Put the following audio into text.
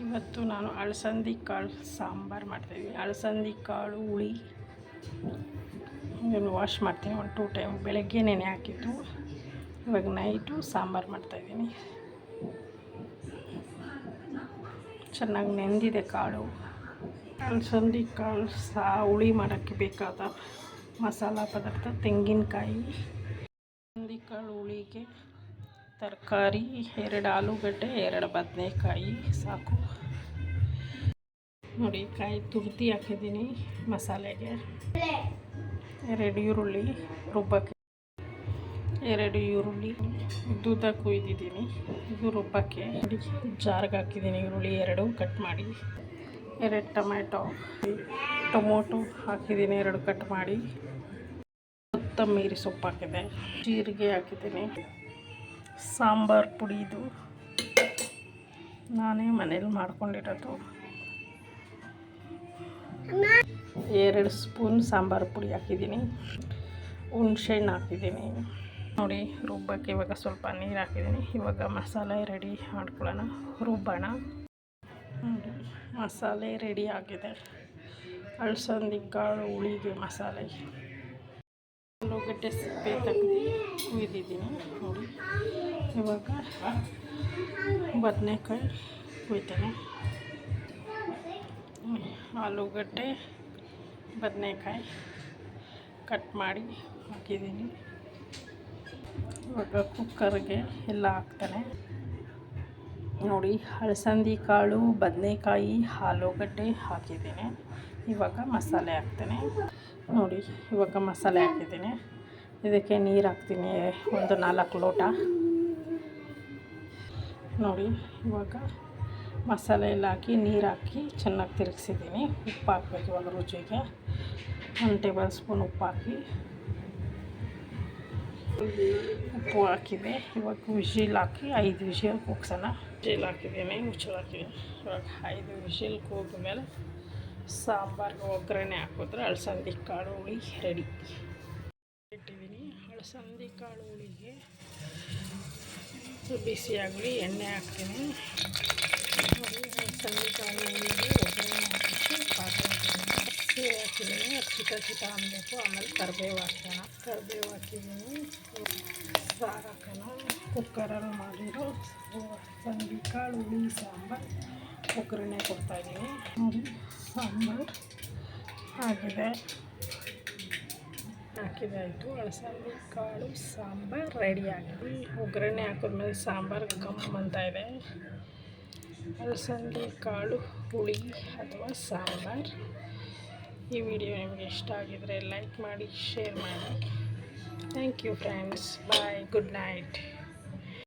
ಇವತ್ತು ನಾನು ಅಳಸಂದಿ ಕಾಳು ಸಾಂಬಾರು ಮಾಡ್ತಾಯಿದ್ದೀನಿ. ಅಳಸಂದಿ ಕಾಳು, ಹುಳಿ. ಇದನ್ನು ವಾಶ್ ಮಾಡ್ತೀನಿ. ಒಂದು ಟೂ ಟೈಮ್ ಬೆಳಗ್ಗೆ ನೆನೆ ಹಾಕಿದ್ದು. ಇವಾಗ ನೈಟು ಸಾಂಬಾರು ಮಾಡ್ತಾಯಿದ್ದೀನಿ. ಚೆನ್ನಾಗಿ ನೆಂದಿದೆ ಕಾಳು. ಅಲಸಂದಿ ಕಾಳು ಸಾ, ಹುಳಿ ಮಾಡೋಕ್ಕೆ ಬೇಕಾದ ಮಸಾಲ ಪದಾರ್ಥ ತೆಂಗಿನಕಾಯಿ. ಅಲಸಂದಿ ಕಾಳು ಹುಳಿಗೆ ತರಕಾರಿ, ಎರಡು ಆಲೂಗಡ್ಡೆ, ಎರಡು ಬದನೆಕಾಯಿ, ಸಾಕು. ನೋಡಿ, ಕಾಯಿ ತುರ್ತಿ ಹಾಕಿದ್ದೀನಿ ಮಸಾಲೆಗೆ. ಎರಡು ಈರುಳ್ಳಿ ರುಬ್ಬಕ್ಕೆ. ಎರಡು ಈರುಳ್ಳಿ ಉದ್ದುದ್ದ ಕುಯ್ದಿದ್ದೀನಿ. ಇದು ರುಬ್ಬಕ್ಕೆ. ಜಾರ್ಗೆ ಹಾಕಿದ್ದೀನಿ ಈರುಳ್ಳಿ ಎರಡು, ಕಟ್ ಮಾಡಿ. ಎರಡು ಟೊಮೆಟೊ ಟೊಮೊಟೊ ಹಾಕಿದ್ದೀನಿ, ಎರಡು ಕಟ್ ಮಾಡಿ. ಕೊತ್ತಂಬರಿ ಸೊಪ್ಪು ಹಾಕಿದೆ ಜೀರಿಗೆ ಹಾಕಿದ್ದೀನಿ. ಸಾಂಬಾರು ಪುಡಿ ಇದು. ನಾನೇ ಮನೇಲಿ ಮಾಡ್ಕೊಂಡಿರೋದು. ಎರಡು ಸ್ಪೂನ್ ಸಾಂಬಾರು ಪುಡಿ ಹಾಕಿದ್ದೀನಿ. ಹುಣ್ಸೆಹಣ್ಣು ಹಾಕಿದ್ದೀನಿ. ನೋಡಿ, ರುಬ್ಬಕ್ಕೆ ಇವಾಗ ಸ್ವಲ್ಪ ನೀರು ಹಾಕಿದ್ದೀನಿ. ಇವಾಗ ಮಸಾಲೆ ರೆಡಿ ಮಾಡ್ಕೊಳ್ಳೋಣ. ರುಬ್ಬೋಣ. ಮಸಾಲೆ ರೆಡಿ ಆಗಿದೆ. ಅಳಸಂದಿ ಕಾಳು ಹುಳಿಗೆ ಮಸಾಲೆ. ಆಲೂಗಡ್ಡೆ ಸಿಪ್ಪೆ ತೆಗೆದು ಕುಯ್ದಿದ್ದೀನಿ. ನೋಡಿ, ಇವಾಗ ಬದನೆಕಾಯಿ ಕುಯ್ತೇನೆ. ಆಲೂಗಡ್ಡೆ ಬದನೆಕಾಯಿ ಕಟ್ ಮಾಡಿ ಹಾಕಿದ್ದೀನಿ. ಇವಾಗ ಕುಕ್ಕರ್ಗೆ ಎಲ್ಲ ಹಾಕ್ತಾನೆ. ನೋಡಿ ಅಳಸಂದಿ ಕಾಳು, ಬದನೆಕಾಯಿ ಆಲೂಗಡ್ಡೆ ಹಾಕಿದ್ದೀನಿ. ಇವಾಗ ಮಸಾಲೆ ಹಾಕ್ತೇನೆ. ನೋಡಿ, ಇವಾಗ ಮಸಾಲೆ ಹಾಕಿದ್ದೀನಿ. ಇದಕ್ಕೆ ನೀರು ಹಾಕ್ತೀನಿ, ಒಂದು ನಾಲ್ಕು ಲೋಟ. ನೋಡಿ, ಇವಾಗ ಮಸಾಲೆ ಎಲ್ಲ ಹಾಕಿ, ನೀರು ಹಾಕಿ ಚೆನ್ನಾಗಿ ತಿರುಗಿಸಿದ್ದೀನಿ. ಉಪ್ಪು ಹಾಕ್ಬೇಕು ಇವಾಗ ರುಚಿಗೆ. ಒಂದು ಟೇಬಲ್ ಸ್ಪೂನ್ ಉಪ್ಪು ಹಾಕಿ. ಉಪ್ಪು ಹಾಕಿದೆ. ಇವಾಗ ವಿಶಿಲ್ ಹಾಕಿ ಐದು ವಿಷಲ್ ಕೂಗ್ಸೋಣ. ವಿಶಿಲ್ ಹಾಕಿದ್ದೀನಿ, ಮುಚ್ಚಳ ಹಾಕಿದ್ದೀನಿ. ಇವಾಗ ಐದು ವಿಶಿಲ್ ಕೂಗಿದ ಸಾಂಬಾರ್ಗೆ ಒಗ್ಗರಣೆ ಹಾಕಿದ್ರೆ ಅಳಸಂದಿ ಕಾಳು ಹುಳಿ ರೆಡಿ. ಇಟ್ಟಿದ್ದೀನಿ. ಅಳಸಂದಿ ಕಾಳು ಹುಳಿಗೆ ಬಿಸಿ ಆಗಲಿ ಎಣ್ಣೆ ಹಾಕ್ತೀನಿ. ಅಳಸಂದಿ ಕಾಳು ಹುಳಿಗೆ ಒಗ್ಗರಣೆ ಹಾಕಿ ಪಾತ್ರೆ ಹಾಕಿದ್ದೀನಿ ಹಾಕಿದ್ದೀನಿ. ಅದು ಚಿಟ ಅನ್ಬೇಕು ಆಮೇಲೆ ಕರಿಬೇವು ಹಾಕೋಣ ಕರಿಬೇವು ಹಾಕಿದ್ದೀನಿ ಸಾರು ಹಾಕೋಣ ಕುಕ್ಕರಲ್ಲಿ ಮಾಡಿರೋ ಅಳಸಂದಿ ಕಾಳು ಹುಳಿ ಸಾಂಬಾರು ಒಗ್ಗರಣೆ ಕೊಡ್ತಾಯಿದ್ದೀನಿ ನೋಡಿ ಸಾಂಬಾರು ಆಗಿದೆ ಹಾಕಿದೆ ಆಯಿತು ಅಳಸಂದಿ ಕಾಳು ಸಾಂಬಾರು ರೆಡಿ ಆಗಿದೆ ಒಗ್ಗರಣೆ ಹಾಕಿದ್ಮೇಲೆ ಸಾಂಬಾರು ಗಮ್ ಅಂತ ಇದೆ ಅಲಸಂದಿ ಕಾಳು ಹುಳಿ ಅಥವಾ ಸಾಂಬಾರು. ಈ ವಿಡಿಯೋ ನಿಮಗೆ ಇಷ್ಟ ಆಗಿದರೆ ಲೈಕ್ ಮಾಡಿ ಶೇರ್ ಮಾಡಿ. Thank you friends bye good night